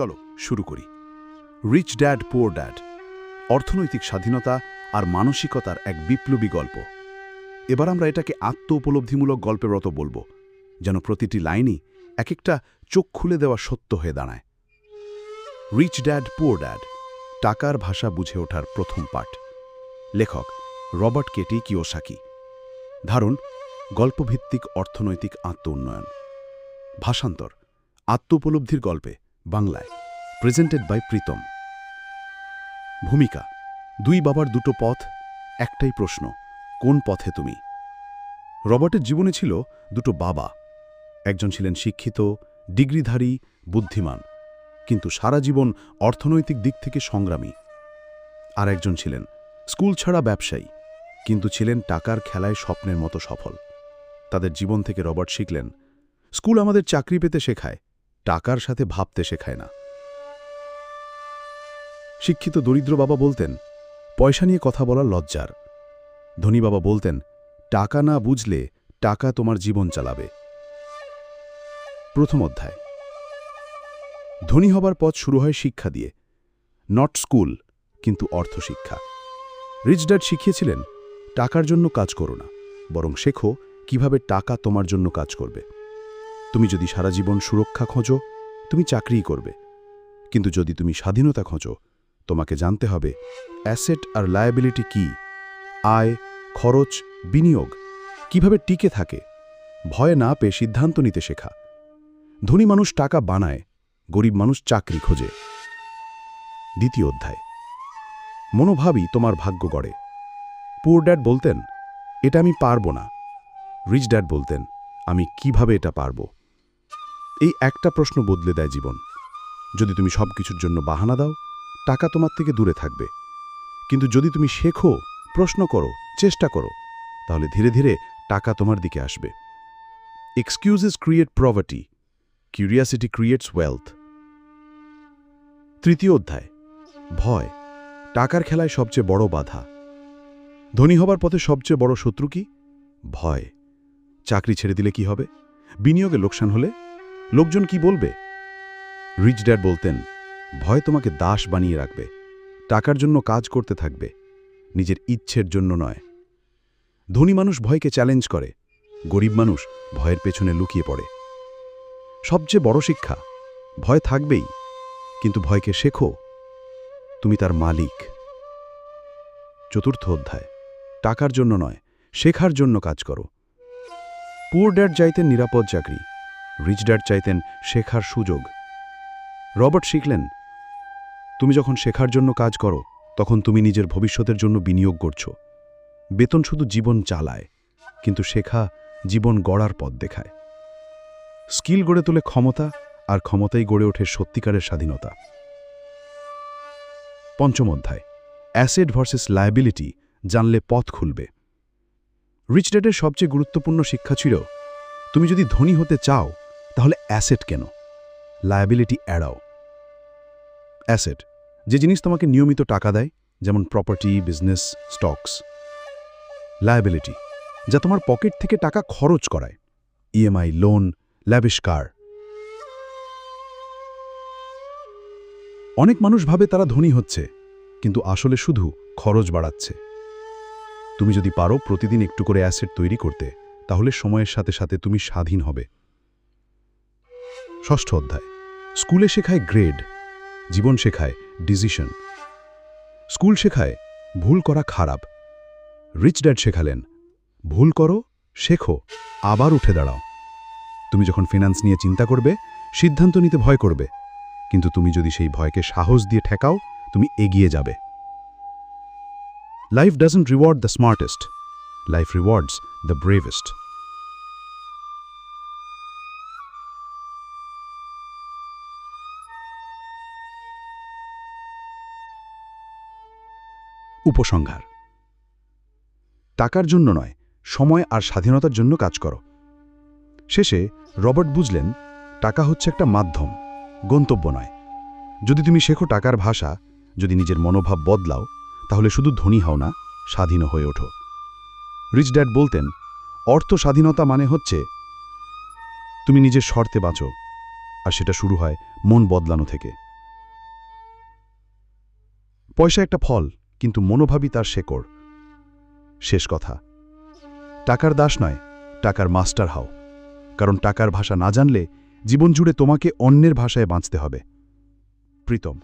চলো, শুরু করি। রিচ ড্যাড পোর ড্যাড অর্থনৈতিক স্বাধীনতা আর মানসিকতার এক বিপ্লবী গল্প। এবার আমরা এটাকে আত্ম উপলব্ধিমূলক গল্পের মতো বলব, যেন প্রতিটি লাইনই এক একটা চোখ খুলে দেওয়া সত্য হয়ে দাঁড়ায়। রিচ ড্যাড পোর ড্যাড টাকার ভাষা বুঝে ওঠার প্রথম পাঠ। লেখক রবার্ট কেটি কিওসাকি। ধারণ, গল্পভিত্তিক অর্থনৈতিক আত্ম উন্নয়ন ভাষান্তর আত্ম উপলব্ধির গল্পে বাংলায় প্রেজেন্টেড বাই প্রীতম। ভূমিকা, দুই বাবার দুটো পথ, একটাই প্রশ্ন, কোন পথে তুমি? রবার্টের জীবনে ছিল দুটো বাবা। একজন ছিলেন শিক্ষিত, ডিগ্রিধারী, বুদ্ধিমান, কিন্তু সারা জীবন অর্থনৈতিক দিক থেকে সংগ্রামী। আর একজন ছিলেন স্কুল ছাড়া ব্যবসায়ী, কিন্তু ছিলেন টাকার খেলায় স্বপ্নের মতো সফল। তাদের জীবন থেকে রবার্ট শিখলেন, স্কুল আমাদের চাকরি পেতে শেখায় টাকার সাথে ভাবতে শেখায় না। শিক্ষিত দরিদ্র বাবা বলতেন, পয়সা নিয়ে কথা বলার লজ্জার। ধনী বাবা বলতেন, টাকা না বুঝলে টাকা তোমার জীবন চালাবে। প্রথম অধ্যায়। ধনী হবার পথ শুরু হয় শিক্ষা দিয়ে। নট স্কুল কিন্তু অর্থশিক্ষা রিচ ড্যাড শিখিয়েছিলেন, টাকার জন্য কাজ করো না, বরং শেখো কীভাবে টাকা তোমার জন্য কাজ করবে। তুমি যদি সারা জীবন সুরক্ষা খোঁজো, তুমি চাকরিই করবে। কিন্তু যদি তুমি স্বাধীনতা খোঁজো, তোমাকে জানতে হবে অ্যাসেট আর লায়াবিলিটি কি, আয়, খরচ, বিনিয়োগ, কীভাবে টিকে থাকে, ভয় না পেয়ে সিদ্ধান্ত নিতে শেখা। ধনী মানুষ টাকা বানায়, গরিব মানুষ চাকরি খোঁজে। দ্বিতীয় অধ্যায়। মনোভাবই তোমার ভাগ্য গড়ে। পুর ড্যাড বলতেন, এটা আমি পারব না। রিচ ড্যাড বলতেন, আমি কীভাবে এটা পারব? এই একটা প্রশ্ন বদলে দেয় জীবন। যদি তুমি সব কিছুর জন্য বাহানা দাও, টাকা তোমার থেকে দূরে থাকবে। কিন্তু যদি তুমি শেখো, প্রশ্ন করো, চেষ্টা করো, তাহলে ধীরে ধীরে টাকা তোমার দিকে আসবে। Excuses create poverty curiosity creates wealth তৃতীয় অধ্যায়, ভয়, টাকার খেলায় সবচেয়ে বড় বাধা। ধনী হবার পথে সবচেয়ে বড় শত্রু কি? ভয়। চাকরি ছেড়ে দিলে কি হবে? বিনিয়োগে লোকসান হলে লোকজন কি বলবে? রিচ ড্যাড বলতেন, ভয় তোমাকে দাস বানিয়ে রাখবে, টাকার জন্য কাজ করতে থাকবে, নিজের ইচ্ছের জন্য নয়। ধনী মানুষ ভয়কে চ্যালেঞ্জ করে, গরিব মানুষ ভয়ের পেছনে লুকিয়ে পড়ে। সবচেয়ে বড় শিক্ষা, ভয় থাকবেই, কিন্তু ভয়কে শেখো, তুমি তার মালিক। চতুর্থ অধ্যায়, টাকার জন্য নয়, শেখার জন্য কাজ করো। পুর ড্যাড চাইতেন নিরাপদ চাকরি রিচ ড্যাড চাইতেন শেখার সুযোগ। রবার্ট শিখলেন, তুমি যখন শেখার জন্য কাজ করো, তখন তুমি নিজের ভবিষ্যতের জন্য বিনিয়োগ করছ। বেতন শুধু জীবন চালায়, কিন্তু শেখা জীবন গড়ার পথ দেখায়। স্কিল গড়ে তোলে ক্ষমতা, আর ক্ষমতাই গড়ে ওঠে সত্যিকারের স্বাধীনতা। পঞ্চম অধ্যায়, অ্যাসেট ভার্সেস লায়াবিলিটি জানলে পথ খুলবে। রিচ ড্যাডের সবচেয়ে গুরুত্বপূর্ণ শিক্ষা ছিল, তুমি যদি ধনী হতে চাও তাহলে অ্যাসেট কেন? লায়াবিলিটি এড়াও। অ্যাসেট, যে জিনিস তোমাকে নিয়মিত টাকা দেয়, যেমন প্রপার্টি বিজনেস স্টকস লায়াবিলিটি যা তোমার পকেট থেকে টাকা খরচ করায়। ইএমআই লোন ল্যাবিশ কার অনেক মানুষ ভাবে তারা ধনী হচ্ছে, কিন্তু আসলে শুধু খরচ বাড়াচ্ছে। তুমি যদি পারো প্রতিদিন একটু করে অ্যাসেট তৈরি করতে, তাহলে সময়ের সাথে সাথে তুমি স্বাধীন হবে। ষষ্ঠ অধ্যায়। স্কুলে শেখায় গ্রেড, জীবন শেখায় ডিসিশন। স্কুল শেখায় ভুল করা খারাপ। রিচ ড্যাড শেখালেন, ভুল করো, শেখো, আবার উঠে দাঁড়াও। তুমি যখন ফিনান্স নিয়ে চিন্তা করবে, সিদ্ধান্ত নিতে ভয় করবে। কিন্তু তুমি যদি সেই ভয়কে সাহস দিয়ে ঠেকাও, তুমি এগিয়ে যাবে। Life doesn't reward the smartest life rewards the bravest উপসংহার। টাকার জন্য নয়, সময় আর স্বাধীনতার জন্য কাজ করো। শেষে রবার্ট বুঝলেন, টাকা হচ্ছে একটা মাধ্যম, গন্তব্য নয়। যদি তুমি শেখো টাকার ভাষা, যদি নিজের মনোভাব বদলাও, তাহলে শুধু ধনী হও না স্বাধীন হয়ে ওঠো। রিচ ড্যাড বলতেন, অর্থ স্বাধীনতা মানে হচ্ছে তুমি নিজের শর্তে বাঁচো, আর সেটা শুরু হয় মন বদলানো থেকে। পয়সা একটা ফল কিন্তু মনোভাবই তার শেকড়। শেষ কথা, টাকার দাস নয়, টাকার মাস্টার হও। কারণ টাকার ভাষা না জানলে জীবন জুড়ে তোমাকে অন্যের ভাষায় বাঁচতে হবে। প্রীতম